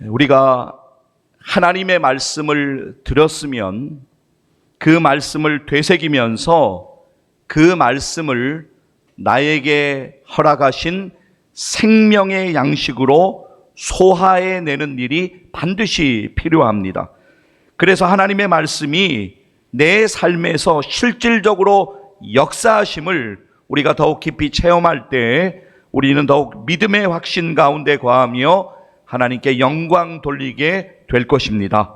우리가 하나님의 말씀을 들었으면 그 말씀을 되새기면서 그 말씀을 나에게 허락하신 생명의 양식으로 소화해 내는 일이 반드시 필요합니다. 그래서 하나님의 말씀이 내 삶에서 실질적으로 역사하심을 우리가 더욱 깊이 체험할 때 우리는 더욱 믿음의 확신 가운데 거하며 하나님께 영광 돌리게 될 것입니다.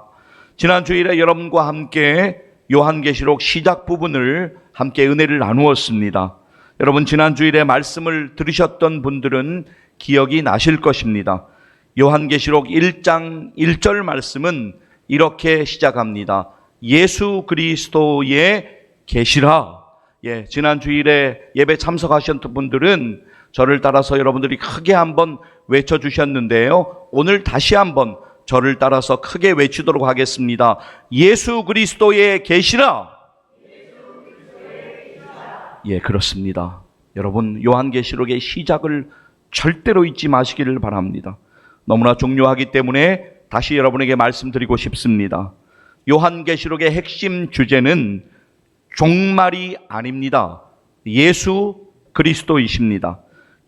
지난 주일에 여러분과 함께 요한계시록 시작 부분을 함께 은혜를 나누었습니다. 여러분 지난 주일에 말씀을 들으셨던 분들은 기억이 나실 것입니다. 요한계시록 1장 1절 말씀은 이렇게 시작합니다. 예수 그리스도의 계시라. 예, 지난 주일에 예배 참석하셨던 분들은 저를 따라서 여러분들이 크게 한번 외쳐 주셨는데요. 오늘 다시 한번 저를 따라서 크게 외치도록 하겠습니다. 예수 그리스도의 계시라. 예, 그렇습니다. 여러분, 요한계시록의 시작을 절대로 잊지 마시기를 바랍니다. 너무나 중요하기 때문에 다시 여러분에게 말씀드리고 싶습니다. 요한계시록의 핵심 주제는 종말이 아닙니다. 예수 그리스도이십니다.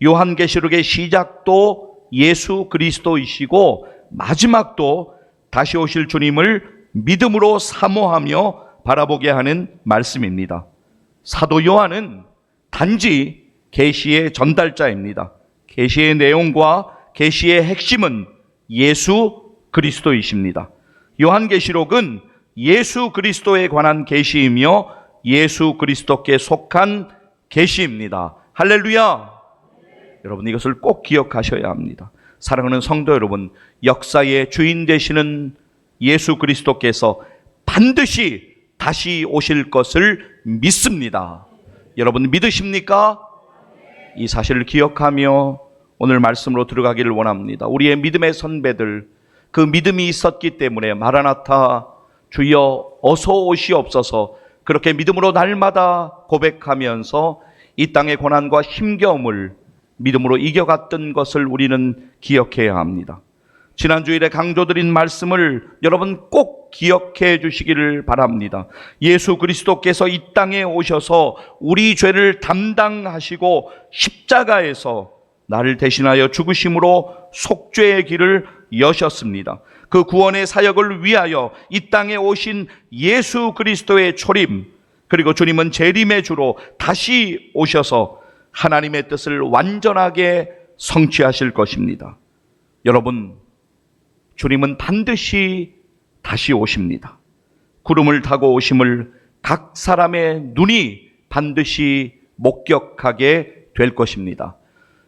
요한계시록의 시작도 예수 그리스도이시고 마지막도 다시 오실 주님을 믿음으로 사모하며 바라보게 하는 말씀입니다. 사도 요한은 단지 계시의 전달자입니다. 계시의 내용과 계시의 핵심은 예수 그리스도이십니다. 요한계시록은 예수 그리스도에 관한 계시이며 예수 그리스도께 속한 계시입니다. 할렐루야. 여러분 이것을 꼭 기억하셔야 합니다. 사랑하는 성도 여러분, 역사의 주인 되시는 예수 그리스도께서 반드시 다시 오실 것을 믿습니다. 여러분 믿으십니까? 이 사실을 기억하며 오늘 말씀으로 들어가기를 원합니다. 우리의 믿음의 선배들 그 믿음이 있었기 때문에 마라나타 주여 어서 오시옵소서 그렇게 믿음으로 날마다 고백하면서 이 땅의 고난과 힘겨움을 믿음으로 이겨갔던 것을 우리는 기억해야 합니다. 지난주일에 강조드린 말씀을 여러분 꼭 기억해 주시기를 바랍니다. 예수 그리스도께서 이 땅에 오셔서 우리 죄를 담당하시고 십자가에서 나를 대신하여 죽으심으로 속죄의 길을 여셨습니다. 그 구원의 사역을 위하여 이 땅에 오신 예수 그리스도의 초림, 그리고 주님은 재림의 주로 다시 오셔서 하나님의 뜻을 완전하게 성취하실 것입니다. 여러분, 주님은 반드시 다시 오십니다. 구름을 타고 오심을 각 사람의 눈이 반드시 목격하게 될 것입니다.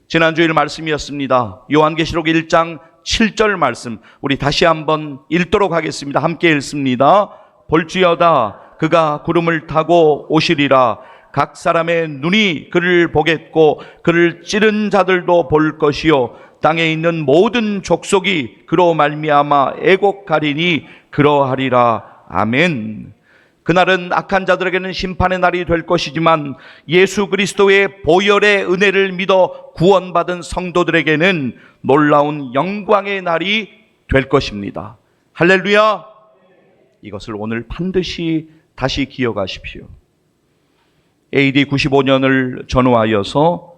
지난주일 말씀이었습니다. 요한계시록 1장 7절 말씀 우리 다시 한번 읽도록 하겠습니다. 함께 읽습니다. 볼지어다 그가 구름을 타고 오시리라 각 사람의 눈이 그를 보겠고 그를 찌른 자들도 볼 것이요 땅에 있는 모든 족속이 그로 말미암아 애곡하리니 그러하리라 아멘. 그날은 악한 자들에게는 심판의 날이 될 것이지만 예수 그리스도의 보혈의 은혜를 믿어 구원받은 성도들에게는 놀라운 영광의 날이 될 것입니다. 할렐루야! 이것을 오늘 반드시 다시 기억하십시오. AD 95년을 전후하여서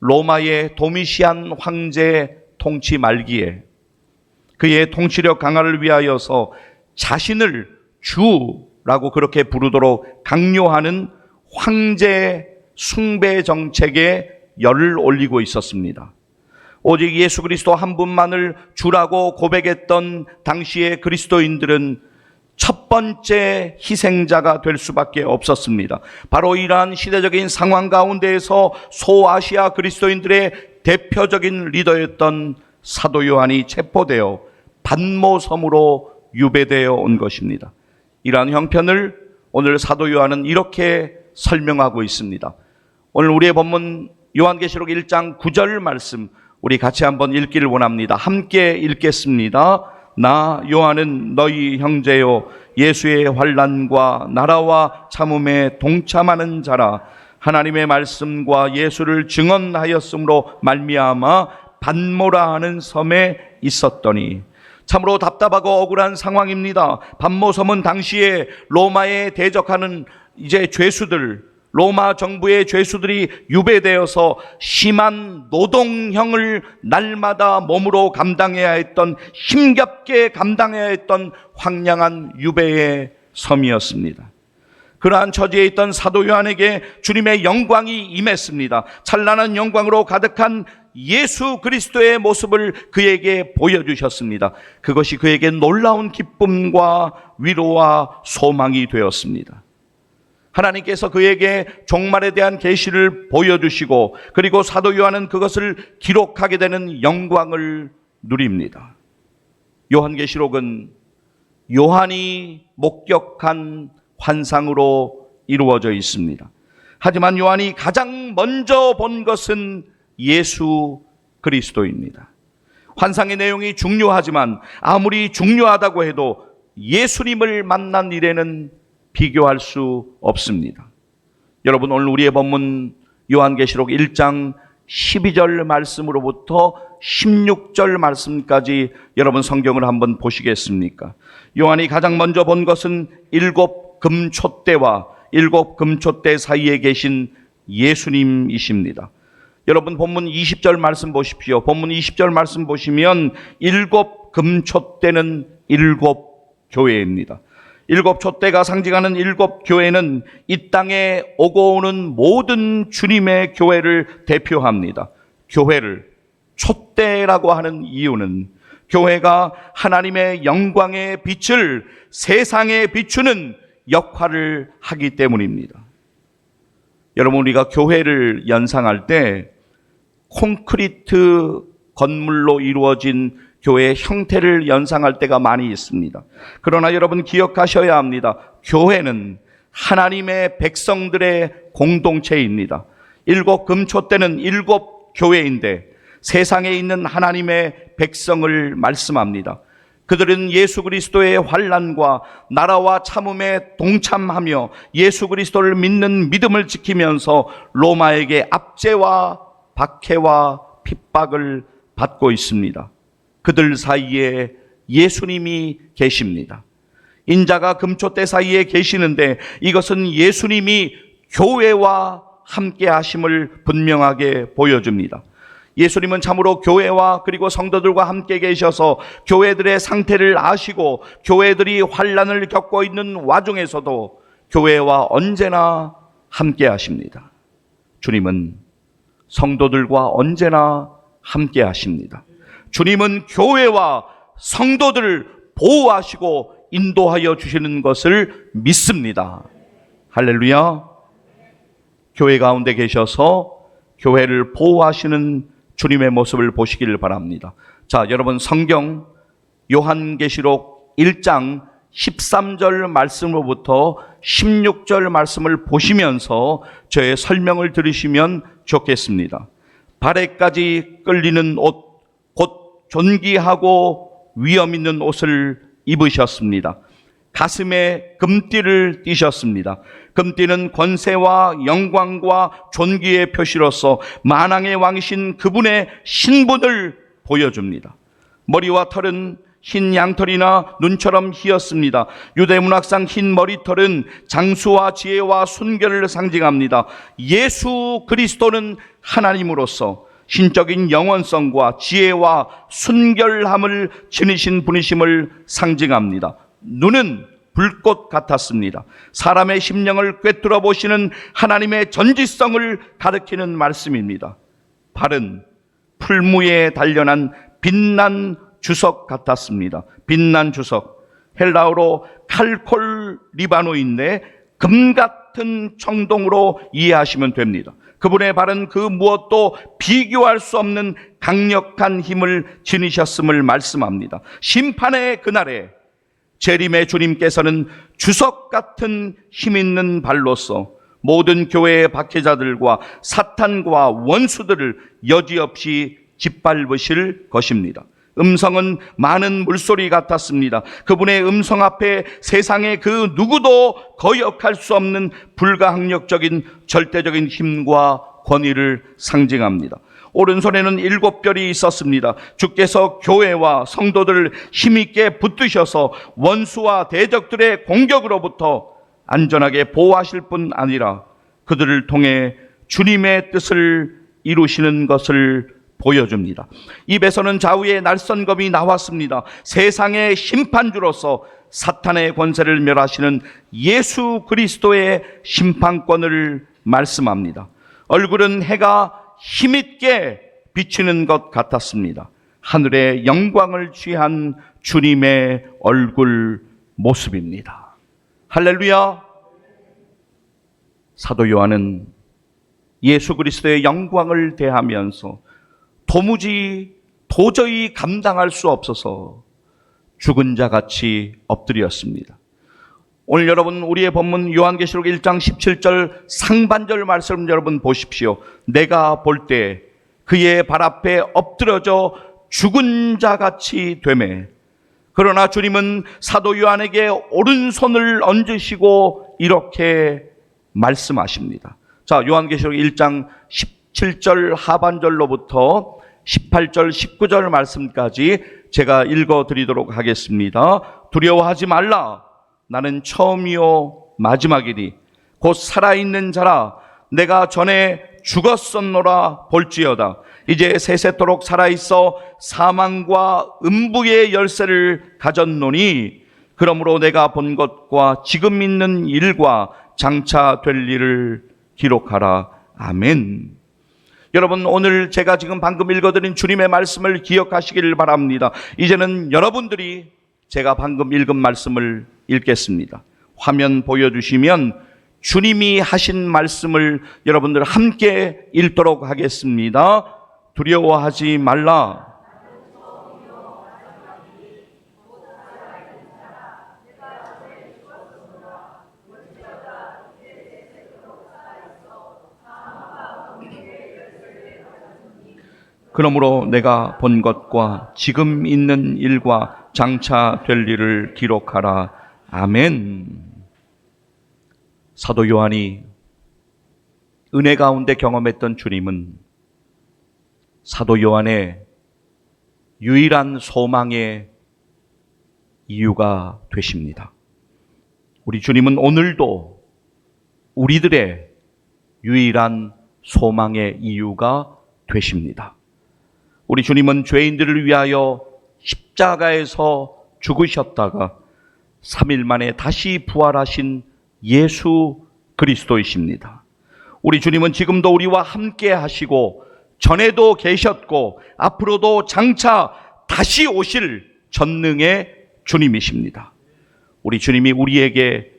로마의 도미시안 황제 통치 말기에 그의 통치력 강화를 위하여서 자신을 주라고 그렇게 부르도록 강요하는 황제 숭배 정책에 열을 올리고 있었습니다. 오직 예수 그리스도 한 분만을 주라고 고백했던 당시의 그리스도인들은 첫 번째 희생자가 될 수밖에 없었습니다. 바로 이러한 시대적인 상황 가운데에서 소아시아 그리스도인들의 대표적인 리더였던 사도 요한이 체포되어 반모섬으로 유배되어 온 것입니다. 이러한 형편을 오늘 사도 요한은 이렇게 설명하고 있습니다. 오늘 우리의 본문 요한계시록 1장 9절 말씀 우리 같이 한번 읽기를 원합니다. 함께 읽겠습니다. 나 요한은 너희 형제요 예수의 환란과 나라와 참음에 동참하는 자라 하나님의 말씀과 예수를 증언하였으므로 말미암아 반모라 하는 섬에 있었더니 참으로 답답하고 억울한 상황입니다. 반모섬은 당시에 로마에 대적하는 이제 죄수들, 로마 정부의 죄수들이 유배되어서 심한 노동형을 날마다 몸으로 감당해야 했던 힘겹게 감당해야 했던 황량한 유배의 섬이었습니다. 그러한 처지에 있던 사도 요한에게 주님의 영광이 임했습니다. 찬란한 영광으로 가득한 예수 그리스도의 모습을 그에게 보여주셨습니다. 그것이 그에게 놀라운 기쁨과 위로와 소망이 되었습니다. 하나님께서 그에게 종말에 대한 계시를 보여주시고 그리고 사도 요한은 그것을 기록하게 되는 영광을 누립니다. 요한계시록은 요한이 목격한 환상으로 이루어져 있습니다. 하지만 요한이 가장 먼저 본 것은 예수 그리스도입니다. 환상의 내용이 중요하지만 아무리 중요하다고 해도 예수님을 만난 일에는 비교할 수 없습니다. 여러분 오늘 우리의 본문 요한계시록 1장 12절 말씀으로부터 16절 말씀까지 여러분 성경을 한번 보시겠습니까? 요한이 가장 먼저 본 것은 일곱 금촛대와 일곱 금촛대 사이에 계신 예수님이십니다. 여러분 본문 20절 말씀 보십시오. 본문 20절 말씀 보시면 일곱 금촛대는 일곱 교회입니다. 일곱 촛대가 상징하는 일곱 교회는 이 땅에 오고 오는 모든 주님의 교회를 대표합니다. 교회를 촛대라고 하는 이유는 교회가 하나님의 영광의 빛을 세상에 비추는 역할을 하기 때문입니다. 여러분 우리가 교회를 연상할 때 콘크리트 건물로 이루어진 교회의 형태를 연상할 때가 많이 있습니다. 그러나 여러분 기억하셔야 합니다. 교회는 하나님의 백성들의 공동체입니다. 일곱 금초 때는 일곱 교회인데 세상에 있는 하나님의 백성을 말씀합니다. 그들은 예수 그리스도의 환란과 나라와 참음에 동참하며 예수 그리스도를 믿는 믿음을 지키면서 로마에게 압제와 박해와 핍박을 받고 있습니다. 그들 사이에 예수님이 계십니다. 인자가 금초대 사이에 계시는데 이것은 예수님이 교회와 함께 하심을 분명하게 보여줍니다. 예수님은 참으로 교회와 그리고 성도들과 함께 계셔서 교회들의 상태를 아시고 교회들이 환란을 겪고 있는 와중에서도 교회와 언제나 함께 하십니다. 주님은 성도들과 언제나 함께 하십니다. 주님은 교회와 성도들을 보호하시고 인도하여 주시는 것을 믿습니다. 할렐루야. 교회 가운데 계셔서 교회를 보호하시는 주님의 모습을 보시기를 바랍니다. 자, 여러분 성경 요한계시록 1장 13절 말씀으로부터 16절 말씀을 보시면서 저의 설명을 들으시면 좋겠습니다. 발에까지 끌리는 옷, 곧 존귀하고 위엄 있는 옷을 입으셨습니다. 가슴에 금띠를 띠셨습니다. 금띠는 권세와 영광과 존귀의 표시로서 만왕의 왕이신 그분의 신분을 보여줍니다. 머리와 털은 흰 양털이나 눈처럼 희었습니다. 유대 문학상 흰 머리털은 장수와 지혜와 순결을 상징합니다. 예수 그리스도는 하나님으로서 신적인 영원성과 지혜와 순결함을 지니신 분이심을 상징합니다. 눈은 불꽃 같았습니다. 사람의 심령을 꿰뚫어 보시는 하나님의 전지성을 가리키는 말씀입니다. 발은 풀무에 단련한 빛난 주석 같았습니다. 빛난 주석. 헬라어로 칼콜 리바노인데 금 같은 청동으로 이해하시면 됩니다. 그분의 발은 그 무엇도 비교할 수 없는 강력한 힘을 지니셨음을 말씀합니다. 심판의 그날에 재림의 주님께서는 주석 같은 힘 있는 발로서 모든 교회의 박해자들과 사탄과 원수들을 여지없이 짓밟으실 것입니다. 음성은 많은 물소리 같았습니다. 그분의 음성 앞에 세상의 그 누구도 거역할 수 없는 불가항력적인 절대적인 힘과 권위를 상징합니다. 오른손에는 일곱 별이 있었습니다. 주께서 교회와 성도들을 힘있게 붙드셔서 원수와 대적들의 공격으로부터 안전하게 보호하실 뿐 아니라 그들을 통해 주님의 뜻을 이루시는 것을 보여줍니다. 입에서는 좌우의 날선검이 나왔습니다. 세상의 심판주로서 사탄의 권세를 멸하시는 예수 그리스도의 심판권을 말씀합니다. 얼굴은 해가 힘있게 비치는 것 같았습니다. 하늘의 영광을 취한 주님의 얼굴 모습입니다. 할렐루야! 사도 요한은 예수 그리스도의 영광을 대하면서 도무지 도저히 감당할 수 없어서 죽은 자 같이 엎드렸습니다. 오늘 여러분 우리의 본문 요한계시록 1장 17절 상반절 말씀 여러분 보십시오. 내가 볼 때 그의 발 앞에 엎드려져 죽은 자 같이 되매 그러나 주님은 사도 요한에게 오른손을 얹으시고 이렇게 말씀하십니다. 자, 요한계시록 1장 17절 하반절로부터 18절, 19절 말씀까지 제가 읽어 드리도록 하겠습니다. 두려워하지 말라. 나는 처음이요 마지막이니 곧 살아있는 자라 내가 전에 죽었었노라 볼지어다. 이제 세세토록 살아있어 사망과 음부의 열쇠를 가졌노니 그러므로 내가 본 것과 지금 있는 일과 장차 될 일을 기록하라. 아멘. 여러분 오늘 제가 지금 방금 읽어드린 주님의 말씀을 기억하시기를 바랍니다. 이제는 여러분들이 제가 방금 읽은 말씀을 읽겠습니다. 화면 보여주시면 주님이 하신 말씀을 여러분들 함께 읽도록 하겠습니다. 두려워하지 말라. 그러므로 내가 본 것과 지금 있는 일과 장차 될 일을 기록하라. 아멘. 사도 요한이 은혜 가운데 경험했던 주님은 사도 요한의 유일한 소망의 이유가 되십니다. 우리 주님은 오늘도 우리들의 유일한 소망의 이유가 되십니다. 우리 주님은 죄인들을 위하여 십자가에서 죽으셨다가 3일 만에 다시 부활하신 예수 그리스도이십니다. 우리 주님은 지금도 우리와 함께 하시고 전에도 계셨고 앞으로도 장차 다시 오실 전능의 주님이십니다. 우리 주님이 우리에게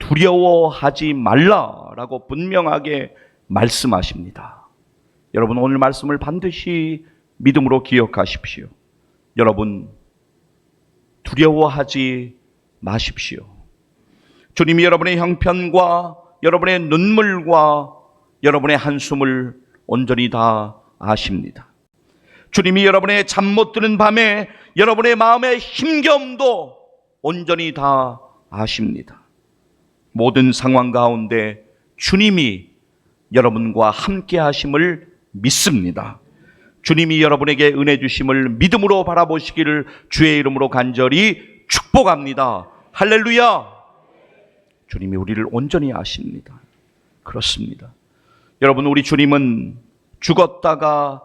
두려워하지 말라라고 분명하게 말씀하십니다. 여러분 오늘 말씀을 반드시 믿음으로 기억하십시오. 여러분, 두려워하지 마십시오. 주님이 여러분의 형편과 여러분의 눈물과 여러분의 한숨을 온전히 다 아십니다. 주님이 여러분의 잠 못 드는 밤에 여러분의 마음의 힘겨움도 온전히 다 아십니다. 모든 상황 가운데 주님이 여러분과 함께 하심을 믿습니다. 주님이 여러분에게 은혜 주심을 믿음으로 바라보시기를 주의 이름으로 간절히 축복합니다. 할렐루야! 주님이 우리를 온전히 아십니다. 그렇습니다. 여러분, 우리 주님은 죽었다가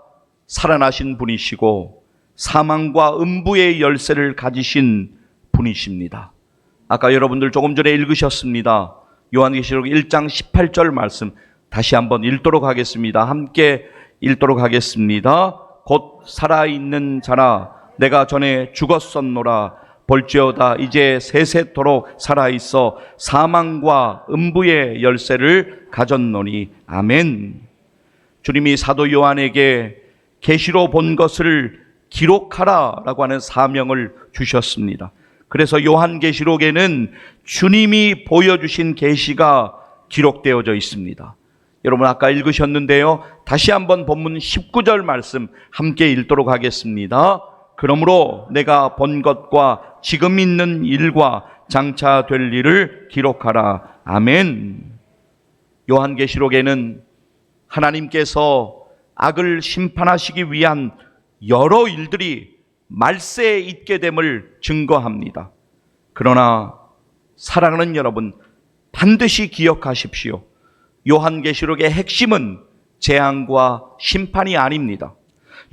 살아나신 분이시고 사망과 음부의 열쇠를 가지신 분이십니다. 아까 여러분들 조금 전에 읽으셨습니다. 요한계시록 1장 18절 말씀 다시 한번 읽도록 하겠습니다. 함께 읽도록 하겠습니다. 곧 살아있는 자라 내가 전에 죽었었노라 볼지어다 이제 세세토록 살아있어 사망과 음부의 열쇠를 가졌노니 아멘. 주님이 사도 요한에게 계시로 본 것을 기록하라라고 하는 사명을 주셨습니다. 그래서 요한계시록에는 주님이 보여주신 계시가 기록되어져 있습니다. 여러분 아까 읽으셨는데요. 다시 한번 본문 19절 말씀 함께 읽도록 하겠습니다. 그러므로 내가 본 것과 지금 있는 일과 장차 될 일을 기록하라. 아멘. 요한계시록에는 하나님께서 악을 심판하시기 위한 여러 일들이 말세에 있게 됨을 증거합니다. 그러나 사랑하는 여러분, 반드시 기억하십시오. 요한계시록의 핵심은 재앙과 심판이 아닙니다.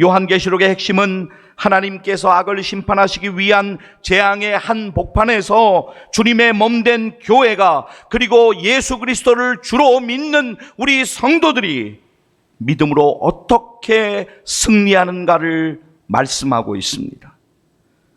요한계시록의 핵심은 하나님께서 악을 심판하시기 위한 재앙의 한 복판에서 주님의 몸된 교회가 그리고 예수 그리스도를 주로 믿는 우리 성도들이 믿음으로 어떻게 승리하는가를 말씀하고 있습니다.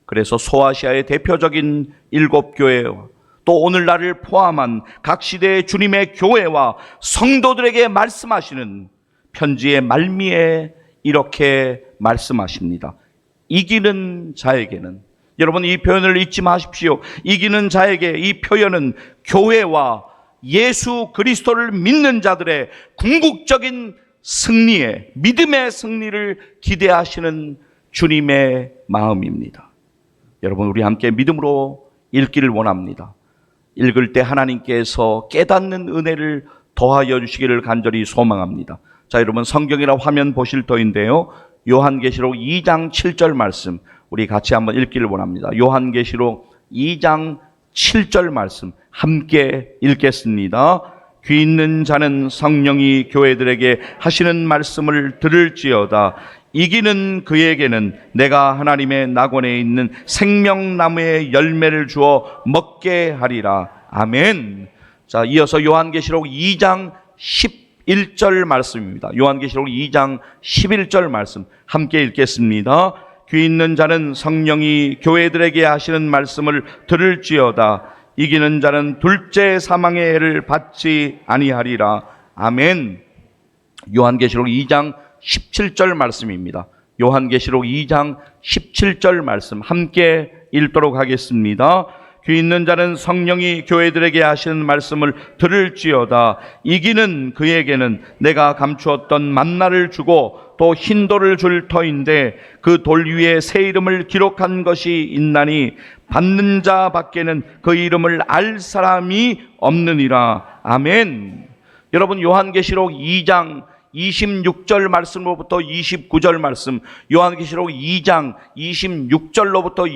그래서 소아시아의 대표적인 일곱 교회와 또 오늘날을 포함한 각 시대의 주님의 교회와 성도들에게 말씀하시는 편지의 말미에 이렇게 말씀하십니다. 이기는 자에게는 여러분 이 표현을 잊지 마십시오. 이기는 자에게 이 표현은 교회와 예수 그리스도를 믿는 자들의 궁극적인 승리에 믿음의 승리를 기대하시는 주님의 마음입니다. 여러분 우리 함께 믿음으로 읽기를 원합니다. 읽을 때 하나님께서 깨닫는 은혜를 더하여 주시기를 간절히 소망합니다. 자, 여러분 성경이라 화면 보실 터인데요. 요한계시록 2장 7절 말씀 우리 같이 한번 읽기를 원합니다. 요한계시록 2장 7절 말씀 함께 읽겠습니다. 귀 있는 자는 성령이 교회들에게 하시는 말씀을 들을지어다. 이기는 그에게는 내가 하나님의 낙원에 있는 생명나무의 열매를 주어 먹게 하리라. 아멘. 자, 이어서 요한계시록 2장 11절 말씀입니다. 요한계시록 2장 11절 말씀 함께 읽겠습니다. 귀 있는 자는 성령이 교회들에게 하시는 말씀을 들을지어다. 이기는 자는 둘째 사망의 해를 받지 아니하리라. 아멘. 요한계시록 2장 17절 말씀입니다. 요한계시록 2장 17절 말씀 함께 읽도록 하겠습니다. 귀 있는 자는 성령이 교회들에게 하시는 말씀을 들을지어다. 이기는 그에게는 내가 감추었던 만나를 주고 또 흰돌을 줄 터인데 그 돌 위에 새 이름을 기록한 것이 있나니 받는 자 밖에는 그 이름을 알 사람이 없느니라. 아멘. 여러분 요한계시록 2장 26절 말씀으로부터 29절 말씀, 요한계시록 2장 26절로부터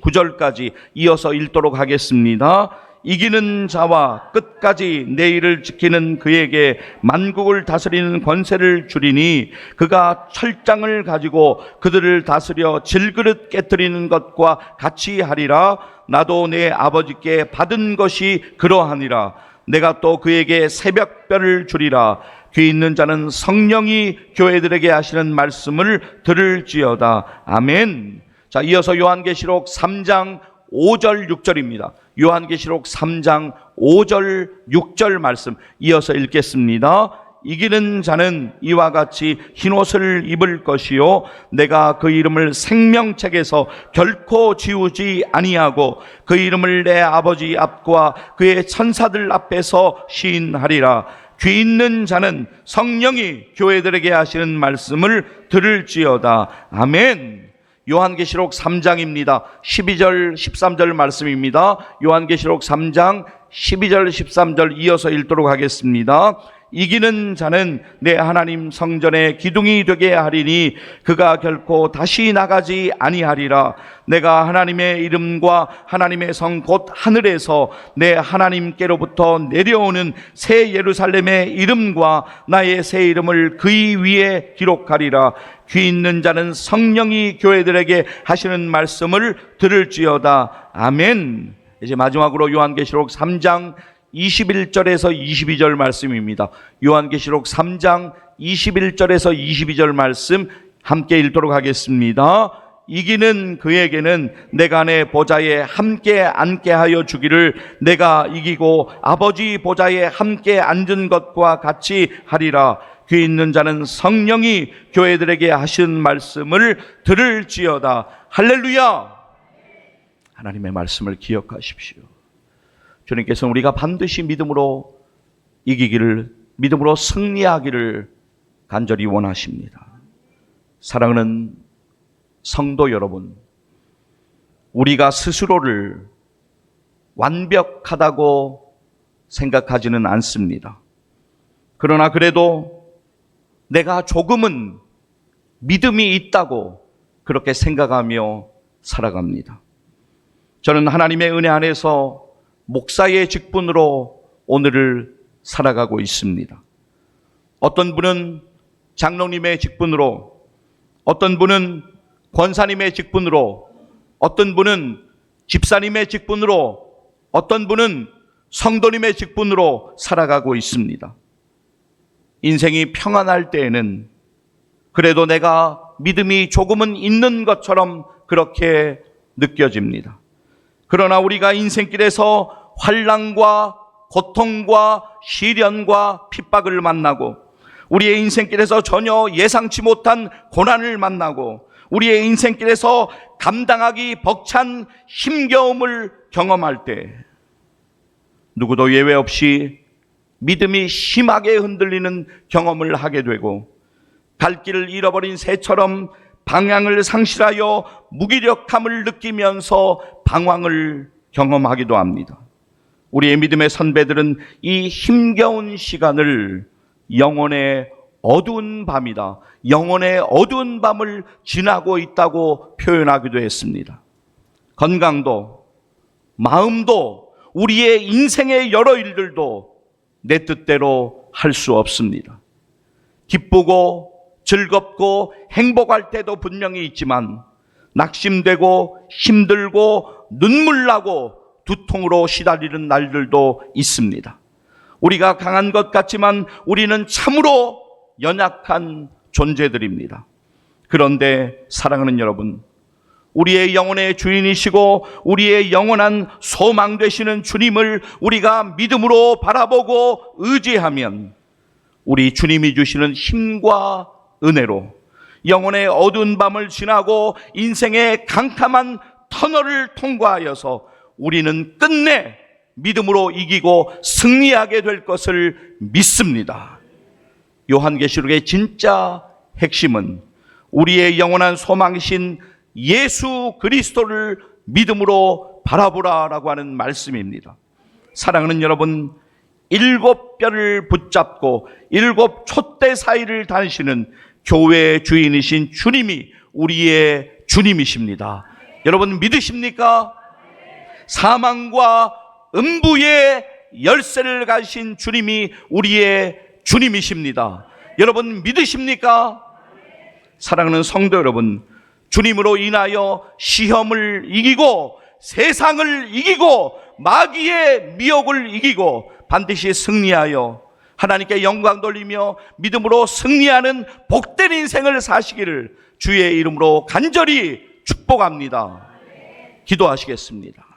29절까지 이어서 읽도록 하겠습니다. 이기는 자와 끝까지 내일을 지키는 그에게 만국을 다스리는 권세를 주리니 그가 철장을 가지고 그들을 다스려 질그릇 깨뜨리는 것과 같이 하리라. 나도 내 아버지께 받은 것이 그러하니라. 내가 또 그에게 새벽별을 주리라 귀 있는 자는 성령이 교회들에게 하시는 말씀을 들을지어다. 아멘. 자, 이어서 요한계시록 3장 5절 6절입니다. 요한계시록 3장 5절 6절 말씀 이어서 읽겠습니다. 이기는 자는 이와 같이 흰 옷을 입을 것이요 내가 그 이름을 생명책에서 결코 지우지 아니하고 그 이름을 내 아버지 앞과 그의 천사들 앞에서 시인하리라 귀 있는 자는 성령이 교회들에게 하시는 말씀을 들을지어다. 아멘. 요한계시록 3장입니다. 12절, 13절 말씀입니다. 요한계시록 3장 12절, 13절 이어서 읽도록 하겠습니다. 이기는 자는 내 하나님 성전의 기둥이 되게 하리니 그가 결코 다시 나가지 아니하리라. 내가 하나님의 이름과 하나님의 성 곧 하늘에서 내 하나님께로부터 내려오는 새 예루살렘의 이름과 나의 새 이름을 그의 위에 기록하리라. 귀 있는 자는 성령이 교회들에게 하시는 말씀을 들을지어다. 아멘. 이제 마지막으로 요한계시록 3장 21절에서 22절 말씀입니다. 요한계시록 3장 21절에서 22절 말씀 함께 읽도록 하겠습니다. 이기는 그에게는 내가 내 보좌에 함께 앉게 하여 주기를 내가 이기고 아버지 보좌에 함께 앉은 것과 같이 하리라. 귀 있는 자는 성령이 교회들에게 하신 말씀을 들을지어다. 할렐루야! 하나님의 말씀을 기억하십시오. 주님께서 우리가 반드시 믿음으로 이기기를, 믿음으로 승리하기를 간절히 원하십니다. 사랑하는 성도 여러분, 우리가 스스로를 완벽하다고 생각하지는 않습니다. 그러나 그래도 내가 조금은 믿음이 있다고 그렇게 생각하며 살아갑니다. 저는 하나님의 은혜 안에서 목사의 직분으로 오늘을 살아가고 있습니다. 어떤 분은 장로님의 직분으로, 어떤 분은 권사님의 직분으로, 어떤 분은 집사님의 직분으로, 어떤 분은 성도님의 직분으로 살아가고 있습니다. 인생이 평안할 때에는 그래도 내가 믿음이 조금은 있는 것처럼 그렇게 느껴집니다. 그러나 우리가 인생길에서 환란과 고통과 시련과 핍박을 만나고 우리의 인생길에서 전혀 예상치 못한 고난을 만나고 우리의 인생길에서 감당하기 벅찬 힘겨움을 경험할 때 누구도 예외 없이 믿음이 심하게 흔들리는 경험을 하게 되고 갈 길을 잃어버린 새처럼 방향을 상실하여 무기력함을 느끼면서 방황을 경험하기도 합니다. 우리의 믿음의 선배들은 이 힘겨운 시간을 영혼의 어두운 밤이다. 영혼의 어두운 밤을 지나고 있다고 표현하기도 했습니다. 건강도, 마음도, 우리의 인생의 여러 일들도 내 뜻대로 할 수 없습니다. 기쁘고 즐겁고 행복할 때도 분명히 있지만 낙심되고 힘들고 눈물 나고 두통으로 시달리는 날들도 있습니다. 우리가 강한 것 같지만 우리는 참으로 연약한 존재들입니다. 그런데 사랑하는 여러분, 우리의 영혼의 주인이시고 우리의 영원한 소망 되시는 주님을 우리가 믿음으로 바라보고 의지하면 우리 주님이 주시는 힘과 은혜로 영혼의 어두운 밤을 지나고 인생의 캄캄한 터널을 통과하여서 우리는 끝내 믿음으로 이기고 승리하게 될 것을 믿습니다. 요한계시록의 진짜 핵심은 우리의 영원한 소망이신 예수 그리스도를 믿음으로 바라보라라고 하는 말씀입니다. 사랑하는 여러분, 일곱 뼈를 붙잡고 일곱 촛대 사이를 다니시는 교회의 주인이신 주님이 우리의 주님이십니다. 여러분 믿으십니까? 사망과 음부의 열쇠를 가신 주님이 우리의 주님이십니다. 여러분 믿으십니까? 사랑하는 성도 여러분, 주님으로 인하여 시험을 이기고 세상을 이기고 마귀의 미혹을 이기고 반드시 승리하여 하나님께 영광 돌리며 믿음으로 승리하는 복된 인생을 사시기를 주의 이름으로 간절히 축복합니다. 기도하시겠습니다.